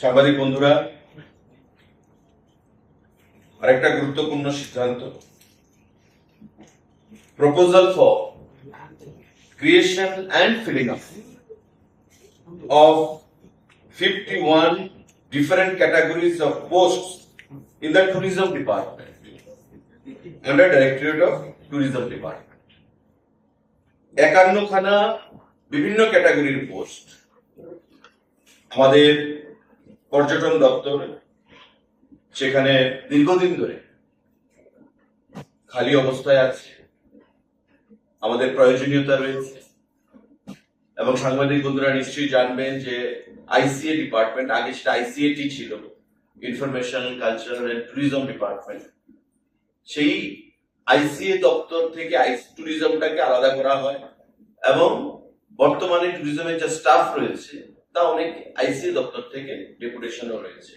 সাংবাদিক বন্ধুরা, আরেকটা গুরুত্বপূর্ণ সিদ্ধান্ত। Proposal for creation and filling of fifty one different categories of post in the tourism department under directorate of tourism department বিভিন্ন ক্যাটাগরির পোস্ট আমাদের পর্যটন দপ্তর সেখানে দীর্ঘদিন ধরে খালি অবস্থায় আছে, আমাদের প্রয়োজনীয়তা রয়েছে, এবং সাংবাদিক বন্ধুরা নিশ্চয়ই জানবেন যে আইসিএ ডিপার্টমেন্ট, আগে সেটা আইসিএটি ছিল, information, cultural and tourism department. সেই আইসিএ দপ্তর থেকে আইস ট্যুরিজমটাকে আলাদা করা হয়, এবং বর্তমানে ট্যুরিজমের যে স্টাফ রয়েছে তা অনেক আইসিএ দপ্তর থেকে ডেপুটেশনও রয়েছে।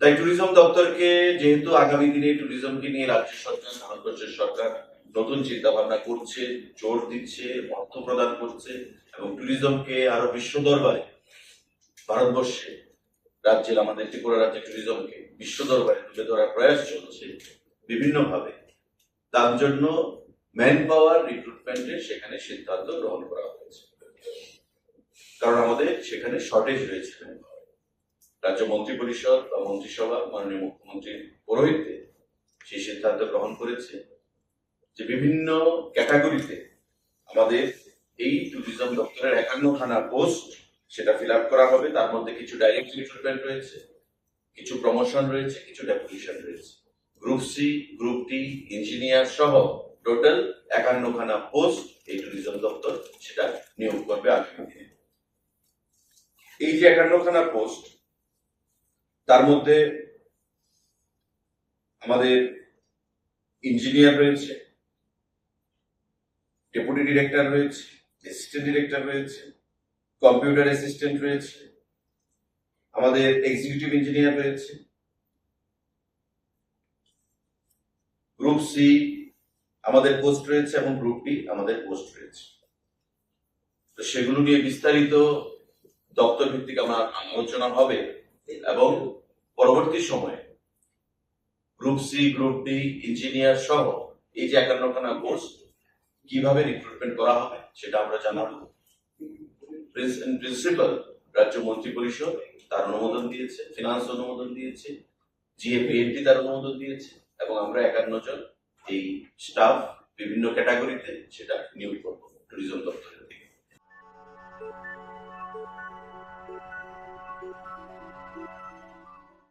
তাই ট্যুরিজম দপ্তরকে যেহেতু আগামী দিনে ট্যুরিজমকে নিয়ে রাজ্য সরকার ভারতবর্ষের সরকার নতুন চিন্তা ভাবনা করছে, জোর দিচ্ছে, অর্থ প্রদান করছে এবং ট্যুরিজমকে আরও বিশ্ব দরবারে ভারতবর্ষে রাজ্যের, আমাদের ত্রিপুরা রাজ্যের ট্যুরিজমকে বিশ্ব দরবারে তুলে ধরার প্রয়াস চলছে বিভিন্নভাবে। তার জন্য ম্যান পাওয়ার রিক্রুটমেন্টের সেখানে সিদ্ধান্ত গ্রহণ করা হয়েছে। কারণ আমাদের সেখানে শর্টেজ রয়েছে রাজ্য মন্ত্রী পরিষদ বা মন্ত্রিসভা, মাননীয় মুখ্যমন্ত্রীর পৌরোহিত্যে সেই সিদ্ধান্ত গ্রহণ করেছে যে বিভিন্ন ক্যাটাগরিতে আমাদের এই ট্যুরিজম দপ্তরের একান্নখানা পোস্ট সেটা ফিল আপ করা হবে। তার মধ্যে কিছু ডাইরেক্ট রিক্রুটমেন্ট রয়েছে, কিছু প্রমোশন রয়েছে, কিছু ডেপুটেশন রয়েছে। Group C group D engineer সহ টোটাল একান্নখানা পোস্ট এই ট্যুরিজম দপ্তর সেটা নিয়োগ করবে আগামী এই যে একান্নখানা পোস্ট তার মধ্যে আমাদের ইঞ্জিনিয়ার রয়েছে ডেপুটি ডিরেক্টর রয়েছে অ্যাসিস্ট্যান্ট ডিরেক্টর রয়েছে কম্পিউটার অ্যাসিস্ট্যান্ট রয়েছে, আমাদের এক্সিকিউটিভ ইঞ্জিনিয়ার রয়েছে গ্রুপ সি আমাদের পোস্ট রয়েছে এবং গ্রুপ বি আমাদের পোস্ট রয়েছে। তো সেগুলো নিয়ে বিস্তারিত দপ্তর ভিত্তিক আমার আলোচনা হবে এবং পরবর্তী সময়ে group C, group D, engineer সহ এই যে একান্নখানা কোর্স কীভাবে রিক্রুটমেন্ট করা হবে সেটা আমরা জানাব। প্রিন্সিপাল রাজ্য মন্ত্রী পরিষদ তার অনুমোদন দিয়েছে ফিনান্স অনুমোদন দিয়েছে জিএপিএনটি তার অনুমোদন দিয়েছে, এবং আমরা একান্ন জন, এই স্টাফ বিভিন্ন ক্যাটাগরিতে সেটা নিয়োগ